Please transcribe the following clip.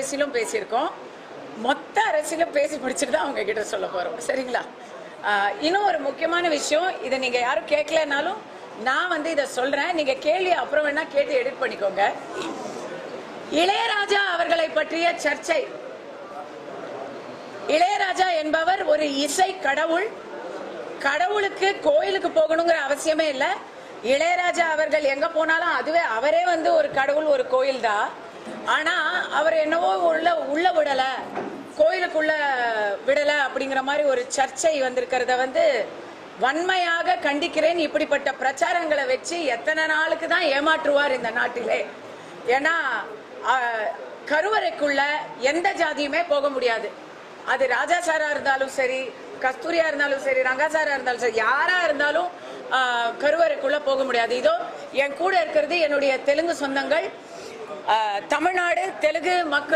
அரசியலும் பேசியிருக்கோம். மொத்த அரசியலும் பேசி முடிச்சுட்டு தான் அவங்க கிட்ட சொல்ல போகிறோம் சரிங்களா? இன்னும் ஒரு முக்கியமான விஷயம். இதை நீங்கள் யாரும் கேட்கலனாலும் நான் வந்து இதை சொல்கிறேன் நீங்கள் கேள்வி அப்புறம் வேணால் கேட்டு எடிட் பண்ணிக்கோங்க. இளையராஜா அவர்களை பற்றிய சர்ச்சை. இளையராஜா என்பவர் ஒரு இசை கடவுள். கடவுளுக்கு கோயிலுக்கு போகணுங்கிற அவசியமே இல்லை. இளையராஜா அவர்கள் எங்கே போனாலும் அதுவே அவரே வந்து ஒரு கடவுள் ஒரு கோயில் தான் ஆனால் அவர் என்னவோ உள்ள உள்ள விடலை கோயிலுக்குள்ள விடலை அப்படிங்கிற மாதிரி ஒரு சர்ச்சை வந்திருக்கிறத வந்து வன்மையாக கண்டிக்கிறேன். இப்படிப்பட்ட பிரச்சாரங்களை வச்சு எத்தனை நாளுக்கு தான் ஏமாற்றுவார் இந்த நாட்டிலே? ஏன்னா கருவறைக்குள்ள எந்த ஜாதியுமே போக முடியாது. அது ராஜா சாரா இருந்தாலும் சரி கஸ்தூரியா இருந்தாலும் சரி ரங்காசாரா இருந்தாலும் சரி யாரா இருந்தாலும் கருவறைக்குள்ள போக முடியாது. இதோ என் கூட இருக்கிறது என்னுடைய தெலுங்கு சொந்தங்கள். தமிழ்நாடு தெலுங்கு மக்கள்